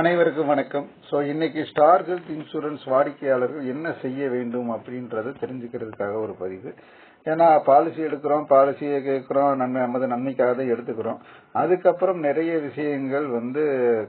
அனைவருக்கும் வணக்கம். ஸோ இன்னைக்கு ஸ்டார் ஹெல்த் இன்சூரன்ஸ் வாடிக்கையாளர்கள் என்ன செய்ய வேண்டும் அப்படின்றத தெரிஞ்சுக்கிறதுக்காக ஒரு பதிவு. ஏன்னா பாலிசி எடுக்கிறோம் பாலிசியை கேட்குறோம் நன்மை நமது நன்மைக்காக தான் எடுத்துக்கிறோம். அதுக்கப்புறம் நிறைய விஷயங்கள் வந்து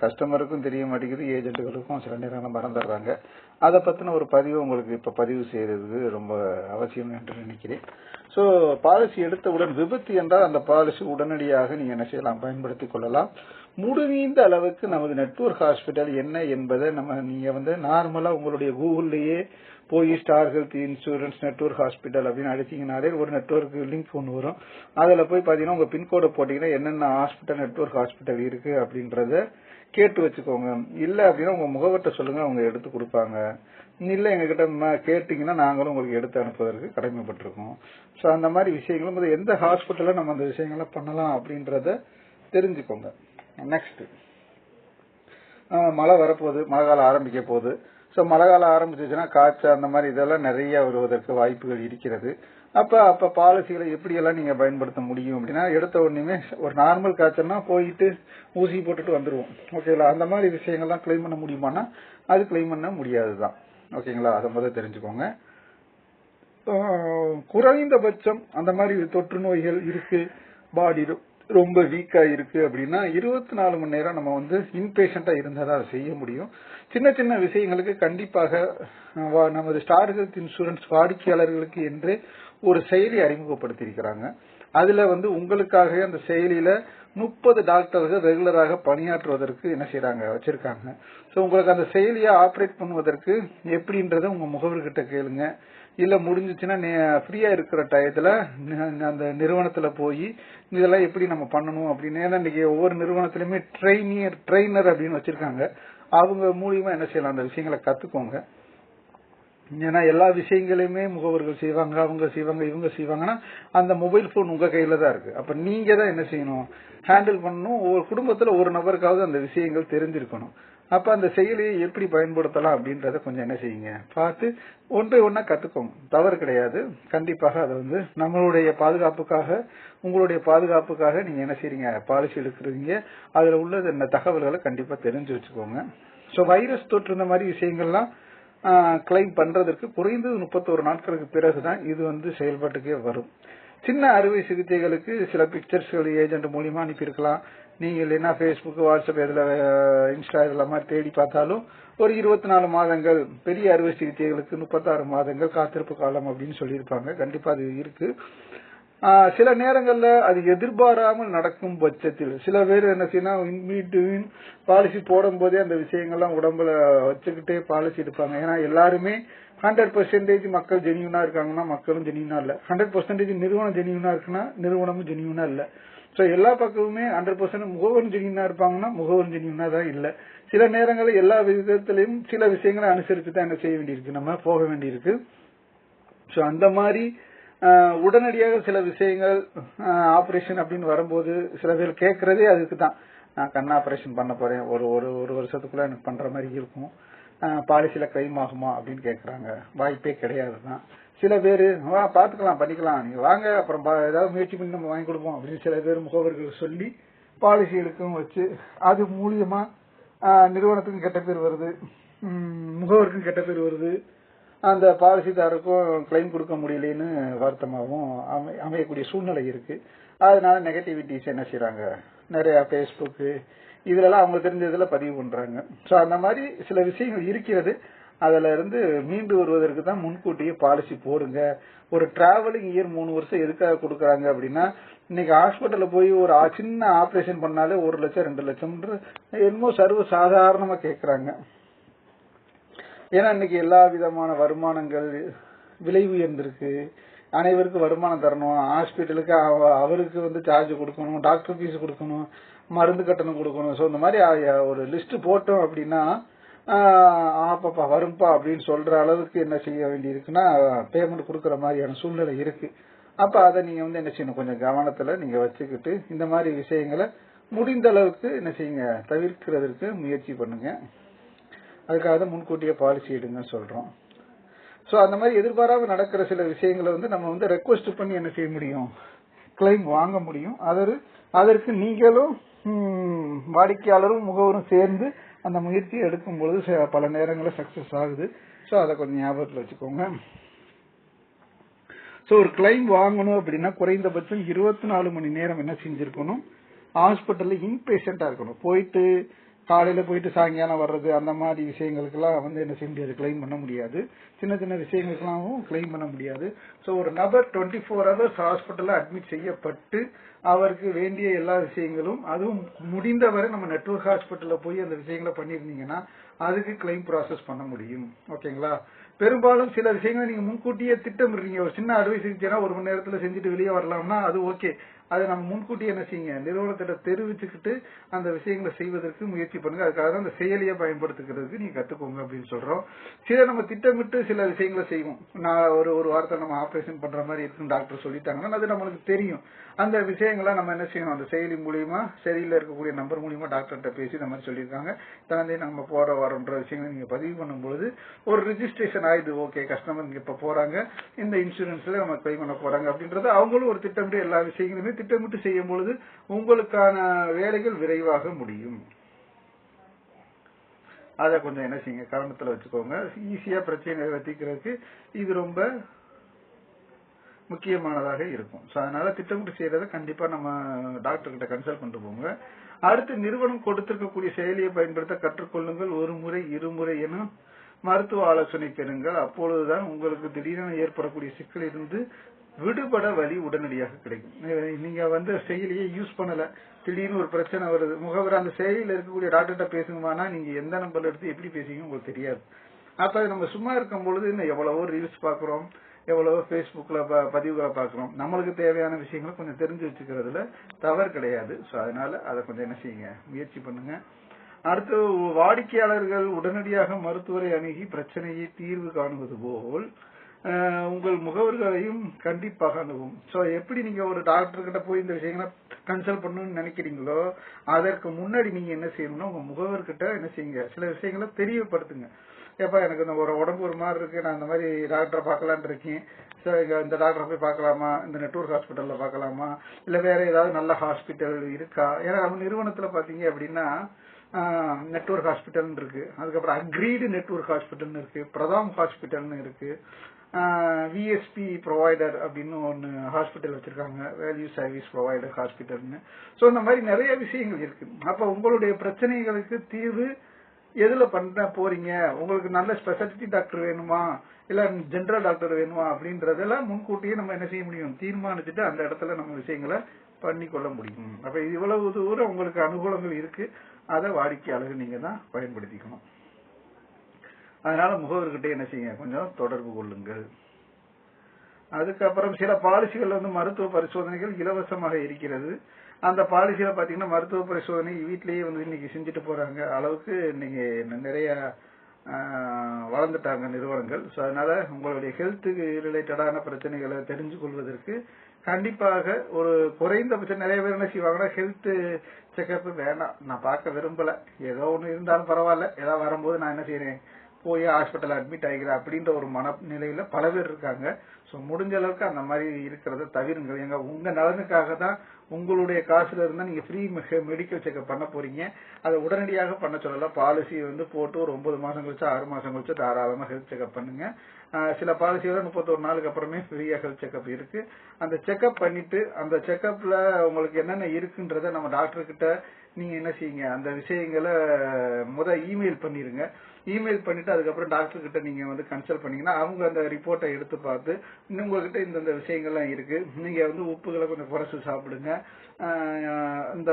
கஸ்டமருக்கும் தெரிய மாட்டேங்குது ஏஜென்ட்டுகளுக்கும் சில நேரங்கள் மறந்துடுறாங்க. அதை பற்றின ஒரு பதிவு உங்களுக்கு இப்போ பதிவு செய்கிறது ரொம்ப அவசியம் என்று நினைக்கிறேன். ஸோ பாலிசி எடுத்தவுடன் விபத்து என்றால் அந்த பாலிசி உடனடியாக நீங்கள் என்ன செய்யலாம்? பயன்படுத்திக் கொள்ளலாம். முடிந்த அளவுக்கு நமது நெட்வொர்க் ஹாஸ்பிட்டல் என்ன என்பதை நம்ம நீங்க வந்து நார்மலா உங்களுடைய கூகுள்லயே போய் star health insurance network hospital அப்படின்னு அடிச்சீங்கனாலே ஒரு நெட்ஒர்க் லிங்க் ஒன்று வரும். அதுல போய் பாத்தீங்கன்னா உங்க பின்கோடை போட்டீங்கன்னா என்னென்ன ஹாஸ்பிட்டல் நெட்வொர்க் ஹாஸ்பிட்டல் இருக்கு அப்படின்றத கேட்டு வச்சுக்கோங்க. இல்ல அப்படின்னா உங்க முகவர்கிட்ட சொல்லுங்க அவங்க எடுத்து கொடுப்பாங்க. இல்ல எங்ககிட்ட ம- கேட்டீங்கன்னா நாங்களும் உங்களுக்கு எடுத்து அனுப்புவதற்கு கடமைப்பட்டிருக்கோம். ஸோ அந்த மாதிரி விஷயங்களும் எந்த ஹாஸ்பிட்டல்ல நம்ம அந்த விஷயங்களை பண்ணலாம் அப்படின்றத தெரிஞ்சுக்கோங்க. நெக்ஸ்ட் மழை வரப்போகுது மழை காலம் ஆரம்பிக்க போகுது ஸோ மழை காலம் ஆரம்பிச்சிச்சுன்னா காய்ச்சல் அந்த மாதிரி இதெல்லாம் நிறைய வருவதற்கு வாய்ப்புகள் இருக்கிறது. அப்போ அப்போ பாலிசிகளை எப்படியெல்லாம் நீங்கள் பயன்படுத்த முடியும் அப்படின்னா எடுத்த உடனே ஒரு நார்மல் காய்ச்சல்னா போயிட்டு ஊசி போட்டுட்டு வந்துருவோம். ஓகேங்களா அந்த மாதிரி விஷயங்கள்லாம் கிளைம் பண்ண முடியுமானா அது கிளைம் பண்ண முடியாது தான் ஓகேங்களா அதை முதல்ல தெரிஞ்சுக்கோங்க. குறைந்தபட்சம் அந்த மாதிரி தொற்று நோய்கள் இருக்கு பாடி ரொம்ப வீக்கா இருக்கு அப்படின்னா இருபத்தி நாலு மணி நேரம் நம்ம வந்து இன்பேஷண்டா இருந்தால் தான் அதை செய்ய முடியும். சின்ன சின்ன விஷயங்களுக்கு கண்டிப்பாக வா- நமது ஸ்டார் ஹெல்த் இன்சூரன்ஸ் வாடிக்கையாளர்களுக்கு என்று ஒரு செயலி அறிமுகப்படுத்தியிருக்கிறாங்க. அதுல வந்து உங்களுக்காக அந்த செயலியில முப்பது டாக்டர்கள் ரெகுலராக பணியாற்றுவதற்கு என்ன செய்கிறாங்க வச்சிருக்காங்க. ஸோ உங்களுக்கு அந்த செயலியை ஆப்ரேட் பண்ணுவதற்கு எப்படின்றத உங்க முகவர்கிட்ட கேளுங்க. இல்ல முடிஞ்சிச்சுன்னா ஃப்ரீயா இருக்கிற டயத்துல அந்த நிறுவனத்துல போய் இதெல்லாம் எப்படி நம்ம பண்ணணும் அப்படின்னு ஏன்னா இன்னைக்கு ஒவ்வொரு நிறுவனத்திலுமே ட்ரைனியர் ட்ரெயினர் அப்படின்னு வச்சிருக்காங்க. அவங்க மூலியமா என்ன செய்யலாம்? அந்த விஷயங்களை கத்துக்கோங்க. ஏன்னா எல்லா விஷயங்களையுமே முகவர்கள் செய்வாங்க அவங்க செய்வாங்க இவங்க செய்வாங்கன்னா அந்த மொபைல் போன் உங்க கையில தான் இருக்கு. அப்ப நீங்க தான் என்ன செய்யணும்? ஹேண்டில் பண்ணணும். ஒரு குடும்பத்துல ஒரு நபருக்காவது அந்த விஷயங்கள் தெரிஞ்சிருக்கணும். அப்ப அந்த செயலியை எப்படி பயன்படுத்தலாம் அப்படின்றத கொஞ்சம் என்ன செய்யுங்க. பார்த்து ஒன்றை ஒன்னா கத்துக்கோங்க. தவறு கிடையாது. கண்டிப்பாக அதை வந்து நம்மளுடைய பாதுகாப்புக்காக உங்களுடைய பாதுகாப்புக்காக நீங்க என்ன செய்றீங்க? பாலிசி எடுக்கிறீங்க. அதுல உள்ளது என்ன தகவல்களை கண்டிப்பா தெரிஞ்சு வச்சுக்கோங்க. சோ வைரஸ் தொற்று இந்த மாதிரி விஷயங்கள்லாம் கிளைம் பண்றதற்கு குறைந்தது முப்பத்தோரு நாட்களுக்கு பிறகுதான் இது வந்து செயல்பாட்டுக்கே வரும். சின்ன அறுவை சிகிச்சைகளுக்கு சில பிக்சர்ஸ்கள் ஏஜென்ட் மூலியமா அனுப்பியிருக்கலாம். நீங்க இல்லைன்னா ஃபேஸ்புக் வாட்ஸ்அப் இதுல இன்ஸ்டா இதெல்லாம் மாதிரி தேடி பார்த்தாலும் ஒரு இருபத்தி நாலு மாதங்கள் பெரிய அறுவை சிகிச்சைகளுக்கு முப்பத்தாறு மாதங்கள் காத்திருப்பு காலம் அப்படின்னு சொல்லியிருப்பாங்க. கண்டிப்பா அது இருக்கு. சில நேரங்கள்ல அது எதிர்பாராமல் நடக்கும் பட்சத்தில். சில பேர் என்ன செய்யணும் இன்பிட்வீன் பாலிசி போடும் போதே அந்த விஷயங்கள்லாம் உடம்புல வச்சுக்கிட்டே பாலிசி எடுப்பாங்க. ஏன்னா எல்லாருமே ஹண்ட்ரட் பர்சன்டேஜ் மக்கள் ஜெனியூனா இருக்காங்கன்னா மக்களும் ஜெனியூனா இல்ல. ஹண்ட்ரட் பர்சன்டேஜ் நிறுவனம் ஜெனியூனா இருக்குன்னா நிறுவனமும் ஜெனியூனா இல்ல. சோ எல்லா பக்கமுமே ஹண்ட்ரட் பர்சன்ட் முகவரும் ஜெனியூனா இருப்பாங்கன்னா முகவரும் ஜெனியூனா தான் இல்ல. சில நேரங்களில் எல்லா விதத்திலையும் சில விஷயங்களை அனுசரித்து தான் என்ன செய்ய வேண்டியிருக்கு. நம்ம போக வேண்டியிருக்கு. சோ அந்த மாதிரி உடனடியாக சில விஷயங்கள் ஆபரேஷன் அப்படின்னு வரும்போது சில பேர் கேட்கறதே அதுக்கு தான் நான் கண் ஆபரேஷன் பண்ண போறேன். ஒரு ஒரு ஒரு வருஷத்துக்குள்ள எனக்கு பண்ற மாதிரி இருக்கும். பாலிசியில கிளைம் ஆகுமா அப்படின்னு கேட்கறாங்க. வாய்ப்பே கிடையாது தான் சில பேர் வா பாத்துக்கலாம் பண்ணிக்கலாம். நீங்க வாங்க அப்புறம் பா- ஏதாவது முயற்சி பண்ணி நம்ம வாங்கி கொடுப்போம் அப்படின்னு சில பேர் முகவர்கள் சொல்லி பாலிசி எடுக்கவும் வச்சு அது மூலியமா நிறுவனத்துக்கும் கெட்ட பேர் வருது. முகவருக்கும் கெட்ட பேர் வருது. அந்த பாலிசிதாருக்கும் கிளைம் கொடுக்க முடியலன்னு வருத்தமாகவும் அமை- அமையக்கூடிய சூழ்நிலை இருக்கு. அதனால நெகட்டிவிட்டிஸ் என்ன செய்கிறாங்க நிறைய ஃபேஸ்புக்கு இதுலலாம் அவங்க தெரிஞ்சதில் பதிவு பண்றாங்க. ஸோ அந்த மாதிரி சில விஷயங்கள் இருக்கிறது. அதுல இருந்து மீண்டு வருவதற்கு தான் முன்கூட்டியே பாலிசி போடுங்க. ஒரு டிராவலிங் இயர் மூணு வருஷம் எதுக்காக கொடுக்குறாங்க அப்படின்னா இன்னைக்கு ஹாஸ்பிட்டல்ல போய் ஒரு சின்ன ஆப்ரேஷன் பண்ணாலே ஒரு லட்சம் ரெண்டு லட்சம்ன்ற என்னமோ சர்வ சாதாரணமா கேட்குறாங்க ஏன்னா இன்னைக்கு எல்லா விதமான வருமானங்கள் விலை உயர்ந்திருக்கு அனைவருக்கும் வருமானம் தரணும். ஹாஸ்பிட்டலுக்கு அவ- அவருக்கு வந்து சார்ஜ் கொடுக்கணும். டாக்டர் ஃபீஸ் கொடுக்கணும். மருந்து கட்டணம் கொடுக்கணும். ஸோ இந்த மாதிரி ஒரு லிஸ்ட் போட்டோம் அப்படின்னா ஆப்பாப்பா வரும்பா அப்படின்னு சொல்ற அளவுக்கு என்ன செய்ய வேண்டி இருக்குன்னா பேமெண்ட் கொடுக்குற மாதிரியான சூழ்நிலை இருக்கு. அப்ப அதை நீங்க வந்து என்ன செய்யணும்? கொஞ்சம் கவனத்துல நீங்க வச்சுக்கிட்டு இந்த மாதிரி விஷயங்களை முடிந்த அளவுக்கு என்ன செய்யுங்க? தவிர்க்கிறதுக்கு முயற்சி பண்ணுங்க. அதுக்காக தான் முன்கூட்டியே பாலிசி எடுங்க சொல்றோம். ஸோ அந்த மாதிரி எதிர்பாராம நடக்கிற சில விஷயங்களை வந்து நம்ம வந்து ரெக்வஸ்ட் பண்ணி என்ன செய்ய முடியும்? கிளைம் வாங்க முடியும். அதற்கு அதற்கு நீங்களும் வாடிக்கையாளரும் முகவரும் சேர்ந்து அந்த முயற்சியை எடுக்கும் பொழுது ச- பல நேரங்களில் சக்சஸ் ஆகுது. ஸோ அதை கொஞ்சம் ஞாபகத்தில் வச்சுக்கோங்க. ஸோ ஒரு கிளைம் வாங்கணும் அப்படின்னா குறைந்தபட்சம் இருபத்தி நாலு மணி நேரம் என்ன செஞ்சிருக்கணும்? ஹாஸ்பிட்டலில் இன்பேஷண்டா இருக்கணும். போயிட்டு காலையில் போயிட்டு சாயங்காலம் வர்றது அந்த மாதிரி விஷயங்களுக்கெல்லாம் வந்து என்ன செய்ய முடியாது கிளைம் பண்ண முடியாது. சின்ன சின்ன விஷயங்களுக்கெல்லாம் கிளைம் பண்ண முடியாது. ஸோ ஒரு நபர் டுவெண்ட்டி ஃபோர் ஹவர்ஸ் ஹாஸ்பிட்டலில் அட்மிட் செய்யப்பட்டு அவருக்கு வேண்டிய எல்லா விஷயங்களும் அதுவும் முடிந்தவரை நம்ம நெட்வொர்க் ஹாஸ்பிட்டலில் போய் அந்த விஷயங்களை பண்ணியிருந்தீங்கன்னா அதுக்கு கிளைம் ப்ராசஸ் பண்ண முடியும். ஓகேங்களா பெரும்பாலும் சில விஷயங்களை நீங்க முன்கூட்டியே திட்டமிடுறீங்க. ஒரு சின்ன அறுவை சிகிச்சைனா ஒரு மணி நேரத்துல செஞ்சுட்டு வெளியே வரலாம்னா அது ஓகே அதை நம்ம முன்கூட்டியே என்ன செய்யுங்க நிறுவனத்திட்ட தெரிவிச்சுக்கிட்டு அந்த விஷயங்களை செய்வதற்கு முயற்சி பண்ணுங்க. அதுக்காக தான் அந்த செயலியை பயன்படுத்துக்கிறதுக்கு நீங்க கத்துக்கோங்க அப்படின்னு சொல்றோம். சில நம்ம திட்டமிட்டு சில விஷயங்களை செய்வோம். நான் ஒரு ஒரு வாரத்தை நம்ம ஆபரேஷன் பண்ற மாதிரி இருக்குன்னு டாக்டர் சொல்லிட்டாங்கன்னா அது நம்மளுக்கு தெரியும். அந்த விஷயங்களை நம்ம என்ன செய்யணும் அந்த செயலி மூலியமா செயலியில் இருக்கக்கூடிய நம்பர் மூலியமா டாக்டர்கிட்ட பேசி இந்த மாதிரி சொல்லியிருக்காங்க. தந்தை நம்ம போற வரோன்ற விஷயங்களை நீங்க பதிவு பண்ணும்பொழுது ஒரு ரிஜிஸ்ட்ரேஷன் ஆயுது ஓகே கஸ்டமர் இங்க இப்ப போறாங்க. இந்த இன்சூரன்ஸ்ல நம்ம கிளைம் பண்ண போறாங்க அப்படின்றது அவங்களும் ஒரு திட்டமிட்டு எல்லா விஷயங்களுமே திட்டமிட்டு செய்யும் பொழுது உங்களுக்கான வேலைகள் விரைவாக முடியும். அதை கொஞ்சம் என்ன செய்யுங்க கவனத்துல வச்சுக்கோங்க. ஈஸியா பிரச்சனை வத்திக்கிறதுக்கு இது ரொம்ப முக்கியமானதாக இருக்கும். ஸோ அதனால திட்டமிட்டு செய்யறதை கண்டிப்பா நம்ம டாக்டர் கிட்ட கன்சல்ட் பண்ணிட்டு போங்க. அடுத்து நிறுவனம் கொடுத்திருக்கக்கூடிய செயலியை பயன்படுத்த கற்றுக்கொள்ளுங்கள். ஒரு முறை இருமுறை என மருத்துவ ஆலோசனை பெறுங்கள். அப்பொழுதுதான் உங்களுக்கு திடீரென ஏற்படக்கூடிய சிக்கல் இருந்து விடுபட வழி உடனடியாக கிடைக்கும். நீங்க வந்து செயலியை யூஸ் பண்ணல. திடீர்னு ஒரு பிரச்சனை வருது. முகவர் அந்த செயலியில் இருக்கக்கூடிய டாக்டர்கிட்ட பேசுங்கமானா நீங்க எந்த நம்பர்ல எடுத்து எப்படி பேசுவீங்க உங்களுக்கு தெரியாது. அப்ப நம்ம சும்மா இருக்கும் பொழுது இன்னும் எவ்வளவோ ரீல்ஸ் பாக்குறோம் எவ்வளவோ ஃபேஸ்புக்கில் பதிவுகளை பாக்குறோம் நம்மளுக்கு தேவையான விஷயங்களை கொஞ்சம் தெரிஞ்சு வச்சுக்கிறதுல தவறு கிடையாது. ஸோ அதனால அதை கொஞ்சம் என்ன செய்யுங்க? முயற்சி பண்ணுங்க. அடுத்து வாடிக்கையாளர்கள் உடனடியாக மருத்துவரை அணுகி பிரச்சனையை தீர்வு காணுவது போல் உங்கள் முகவர்களையும் கண்டிப்பாக அணுகும். சோ எப்படி நீங்க ஒரு டாக்டர் கிட்ட போய் இந்த விஷயங்களை கன்சல்ட் பண்ணணும்னு நினைக்கிறீங்களோ அதற்கு முன்னாடி நீங்க என்ன செய்யணும்னா உங்க முகவர்கிட்ட என்ன செய்யுங்க. சில விஷயங்களை தெரியப்படுத்துங்க ஏப்பா எனக்கு இந்த ஒரு உடம்பு ஒரு மாதிரி இருக்கு நான் இந்த மாதிரி டாக்டரை பார்க்கலான் இருக்கேன். சரி இங்க இந்த டாக்டரை போய் பார்க்கலாமா? இந்த நெட்ஒர்க் ஹாஸ்பிட்டல்ல பார்க்கலாமா? இல்ல வேற ஏதாவது நல்ல ஹாஸ்பிட்டல் இருக்கா? ஏன்னா நம்ம நிறுவனத்துல பாத்தீங்க அப்படின்னா நெட்வொர்க் ஹாஸ்பிட்டல்னு இருக்கு. அதுக்கப்புறம் அக்ரீடு நெட்வொர்க் ஹாஸ்பிட்டல்னு இருக்கு பிரதாம் ஹாஸ்பிட்டல்னு இருக்கு. விஎஸ்பி ப்ரொவைடர் அப்படின்னு ஒன்று ஹாஸ்பிட்டல் வச்சிருக்காங்க. வேல்யூ சர்வீஸ் ப்ரொவைடர் ஹாஸ்பிட்டல்னு ஸோ இந்த மாதிரி நிறைய விஷயங்கள் இருக்கு. அப்போ உங்களுடைய பிரச்சனைகளுக்கு தீர்வு எதில் பண்ண போறீங்க? உங்களுக்கு நல்ல ஸ்பெஷாலிட்டி டாக்டர் வேணுமா? இல்ல ஜென்ரல் டாக்டர் வேணுமா? அப்படின்றதெல்லாம் முன்கூட்டியே நம்ம என்ன செய்ய முடியும்? தீர்மானிச்சுட்டு அந்த இடத்துல நம்ம விஷயங்களை பண்ணி கொள்ள முடியும். அப்ப இவ்வளவு தூரம் உங்களுக்கு அனுகூலங்கள் இருக்கு. அதை வாடிக்கையாளர்கள் நீங்க தான் பயன்படுத்திக்கணும். அதனால முகவர்கிட்ட என்ன செய்யுங்க? கொஞ்சம் தொடர்பு கொள்ளுங்கள். அதுக்கப்புறம் சில பாலிசிகள் வந்து மருத்துவ பரிசோதனைகள் இலவசமாக இருக்கிறது. அந்த பாலிசியில பாத்தீங்கன்னா மருத்துவ பரிசோதனை வீட்டிலேயே வந்து இன்னைக்கு செஞ்சுட்டு போறாங்க. அளவுக்கு இன்னைக்கு நிறைய வளர்ந்துட்டாங்க நிறுவனங்கள். ஸோ அதனால உங்களுடைய ஹெல்த்துக்கு ரிலேட்டடான பிரச்சனைகளை தெரிஞ்சு கொள்வதற்கு கண்டிப்பாக ஒரு குறைந்தபட்சம் நிறைய பேர் என்ன செய்வாங்கன்னா ஹெல்த் செக்கப் வேண்டாம். நான் பார்க்க விரும்பல. ஏதோ ஒன்று இருந்தாலும் பரவாயில்ல. ஏதாவது வரும்போது நான் என்ன செய்யறேன்? போய் ஹாஸ்பிட்டல் அட்மிட் ஆகிக்கிறேன் அப்படின்ற ஒரு மனநிலையில பல பேர் இருக்காங்க. ஸோ முடிஞ்ச அளவுக்கு அந்த மாதிரி இருக்கிறத தவிருங்கள். எங்க உங்க நலனுக்காக தான் உங்களுடைய காசுல இருந்தா நீங்க ஃப்ரீ மெடிக்கல் செக்அப் பண்ண போறீங்க. அதை உடனடியாக பண்ண சொல்லல. பாலிசி வந்து போட்டு ஒரு ஒன்பது மாசம் கழிச்சு ஆறு மாசம் கழிச்சு தாராளமா ஹெல்த் செக்அப் பண்ணுங்க. சில பாலிசியோட முப்பத்தொரு நாளுக்கு அப்புறமே ஃப்ரீயா ஹெல்த் செக்அப் இருக்கு. அந்த செக்அப் பண்ணிட்டு அந்த செக்அப்ல உங்களுக்கு என்னென்ன இருக்குன்றத நம்ம டாக்டர் கிட்ட நீங்க என்ன செய்யுங்க? அந்த விஷயங்களை முத இமெயில் பண்ணிருங்க. இமெயில் பண்ணிட்டு அதுக்கப்புறம் டாக்டர் கிட்ட நீங்க வந்து கன்சல்ட் பண்ணீங்கன்னா அவங்க அந்த ரிப்போர்ட்டை எடுத்து பார்த்து இன்னும் உங்ககிட்ட இந்தந்த விஷயங்கள்லாம் இருக்கு. நீங்க வந்து உப்புகளை கொஞ்சம் குறைச்சி சாப்பிடுங்க. இந்த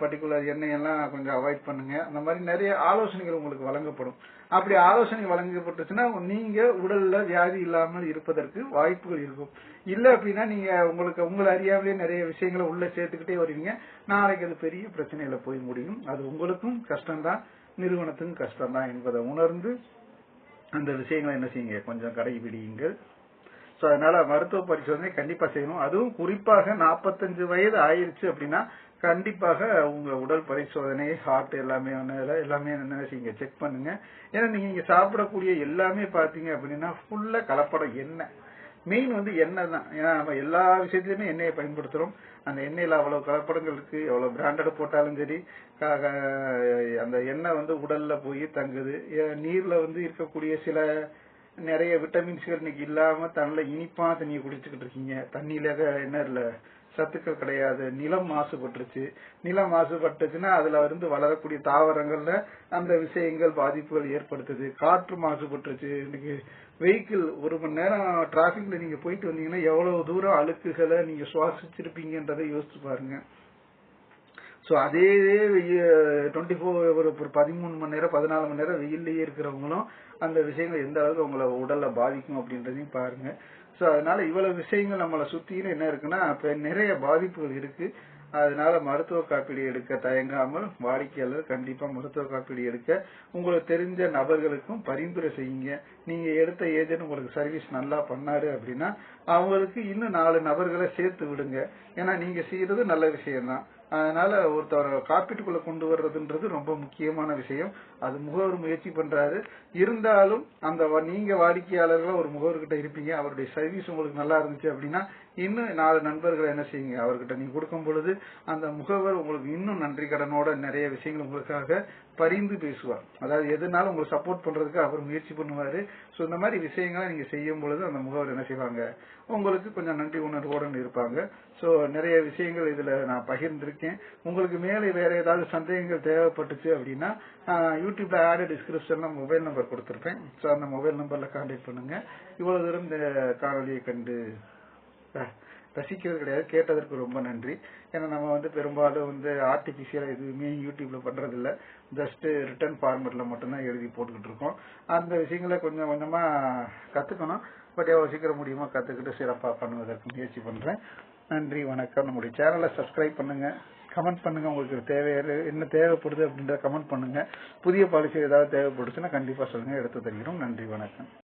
பர்டிகுலர் எண்ணெயெல்லாம் கொஞ்சம் அவாய்ட் பண்ணுங்க. அந்த மாதிரி நிறைய ஆலோசனைகள் உங்களுக்கு வழங்கப்படும். அப்படி ஆலோசனை வழங்கப்பட்டுச்சுன்னா நீங்க உடல்ல வியாதி இல்லாமல் இருப்பதற்கு வாய்ப்புகள் இருக்கும். இல்ல அப்படின்னா நீங்க உங்களுக்கு உங்களை அறியாமலே நிறைய விஷயங்களை உள்ள சேர்த்துக்கிட்டே வருவீங்க நாளைக்கு அது பெரிய பிரச்சனையில போய் முடியும். அது உங்களுக்கும் கஷ்டம்தான். நிறுவனத்துக்கும் கஷ்டம்தான் என்பதை உணர்ந்து அந்த விஷயங்களை என்ன செய்யுங்க? கொஞ்சம் கடைபிடியுங்கள். ஸோ அதனால மருத்துவ பரிசோதனை கண்டிப்பா செய்யணும். அதுவும் குறிப்பாக 45 வயது ஆயிருச்சு அப்படின்னா கண்டிப்பாக உங்க உடல் பரிசோதனை ஹார்ட் எல்லாமே எல்லாமே என்ன செய்யுங்க? செக் பண்ணுங்க. ஏன்னா நீங்க இங்க சாப்பிடக்கூடிய எல்லாமே பாத்தீங்க அப்படின்னா ஃபுல்லா கலப்படம் என்ன? மெயின் வந்து எண்ணெய் தான் ஏன்னா நம்ம எல்லா விஷயத்துலையுமே எண்ணெயை பயன்படுத்துகிறோம் அந்த எண்ணெயில் அவ்வளோ கலப்படங்கள் இருக்குது எவ்வளோ பிராண்டட் போட்டாலும் சரி அந்த எண்ணெய் வந்து உடலில் போய் தங்குது. ஏ- வந்து இருக்கக்கூடிய சில நிறைய விட்டமின்ஸ்கள் இன்னைக்கு இல்லாமல் தண்ணில இனிப்பாக தண்ணியை குடிச்சுக்கிட்டு இருக்கீங்க. தண்ணியில் என்ன இல்லை? சத்துக்கள் கிடையாது. நிலம் மாசுபட்டுருச்சு. நிலம் மாசுபட்டுச்சுன்னா அதுல இருந்து வளரக்கூடிய தாவரங்கள்ல அந்த விஷயங்கள் பாதிப்புகள் ஏற்படுத்துது. காற்று மாசுபட்டுருச்சு. இன்னைக்கு வெஹிக்கிள் ஒரு மணி நேரம் டிராபிக்ல நீங்க போயிட்டு வந்தீங்கன்னா எவ்வளவு தூரம் அழுக்குகளை நீங்க சுவாசிச்சிருப்பீங்கன்றதை யோசிச்சு பாருங்க. ஸோ அதே டுவெண்ட்டி ஃபோர் ஒரு பதிமூணு மணி நேரம் பதினாலு மணி நேரம் வெயிலேயே இருக்கிறவங்களும் அந்த விஷயங்கள் எந்த அளவுக்கு உங்களை உடல்ல பாதிக்கும் அப்படின்றதையும் பாருங்க. ஸோ அதனால இவ்வளவு விஷயங்கள் நம்மளை சுத்தின்னு என்ன இருக்குன்னா இப்போ நிறைய பாதிப்புகள் இருக்கு. அதனால மருத்துவ காப்பீடு எடுக்க தயங்காமல் வாடிக்கையாளர் கண்டிப்பா மருத்துவ காப்பீடு எடுக்க. உங்களுக்கு தெரிஞ்ச நபர்களுக்கும் பரிந்துரை செய்யுங்க. நீங்க எடுத்த ஏஜென்ட் உங்களுக்கு சர்வீஸ் நல்லா பண்ணாரு அப்படின்னா அவங்களுக்கு இன்னும் நாலு நபர்களை சேர்த்து விடுங்க. ஏன்னா நீங்க செய்யறது நல்ல விஷயம்தான். அதனால ஒருத்தவரை காப்பீட்டுக்குள்ள கொண்டு வர்றதுன்றது ரொம்ப முக்கியமான விஷயம். அது முகவர் முயற்சி பண்றாரு. இருந்தாலும் அந்த நீங்க வாடிக்கையாளர்களா ஒரு முகவர்கிட்ட இருப்பீங்க. அவருடைய சர்வீஸ் உங்களுக்கு நல்லா இருந்துச்சு அப்படின்னா இன்னும் நாலு நண்பர்களை என்ன செய்யுங்க? அவர்கிட்ட நீங்க கொடுக்கும் பொழுது அந்த முகவர் உங்களுக்கு இன்னும் நன்றி கடனோட நிறைய விஷயங்கள் உங்களுக்காக பரிந்து பேசுவார். அதாவது எதுனாலும் உங்களுக்கு சப்போர்ட் பண்றதுக்கு அவர் முயற்சி பண்ணுவாரு. சோ இந்த மாதிரி விஷயங்களை நீங்க செய்யும் பொழுது அந்த முகவர் என்ன செய்வாங்க? உங்களுக்கு கொஞ்சம் நன்றி உணர்வோடு இருப்பாங்க. சோ நிறைய விஷயங்கள் இதுல நான் பகிர்ந்திருக்கேன். உங்களுக்கு மேலே வேற ஏதாவது சந்தேகங்கள் தேவைப்பட்டுச்சு அப்படின்னா யூடியூப்ல ஆடு டிஸ்கிரிப்ஷன்ல மொபைல் நம்பர் கொடுத்துருப்பேன். சோ அந்த மொபைல் நம்பர்ல கான்டாக்ட் பண்ணுங்க. இவ்வளவு தூரம் இந்த காணொலியை கண்டு ரசிக்கிறது கிடையாது கேட்டதற்கு ரொம்ப நன்றி. ஏன்னா நம்ம வந்து பெரும்பாலும் வந்து ஆர்டிபிஷியல் எதுவுமே யூடியூப்ல பண்றது இல்ல ஜஸ்ட் ரிட்டர்ன் ஃபார்மெட்ல மட்டும்தான் எழுதி போட்டுக்கிட்டு இருக்கோம். அந்த விஷயங்களை கொஞ்சம் கொஞ்சமா கத்துக்கணும். பட் எவ்வளவு சீக்கிரம் முடியுமோ கத்துக்கிட்டு சிறப்பா பண்ணுவதற்கு முயற்சி பண்றேன். நன்றி வணக்கம். நம்முடைய சேனலை சப்ஸ்கிரைப் பண்ணுங்க. கமெண்ட் பண்ணுங்க. உங்களுக்கு தேவை என்ன தேவைப்படுது அப்படின்றத கமெண்ட் பண்ணுங்க. புதிய பாலிசி ஏதாவது தேவைப்படுச்சுன்னா கண்டிப்பா சொல்லுங்க. எடுத்து தருகிறோம். நன்றி வணக்கம்.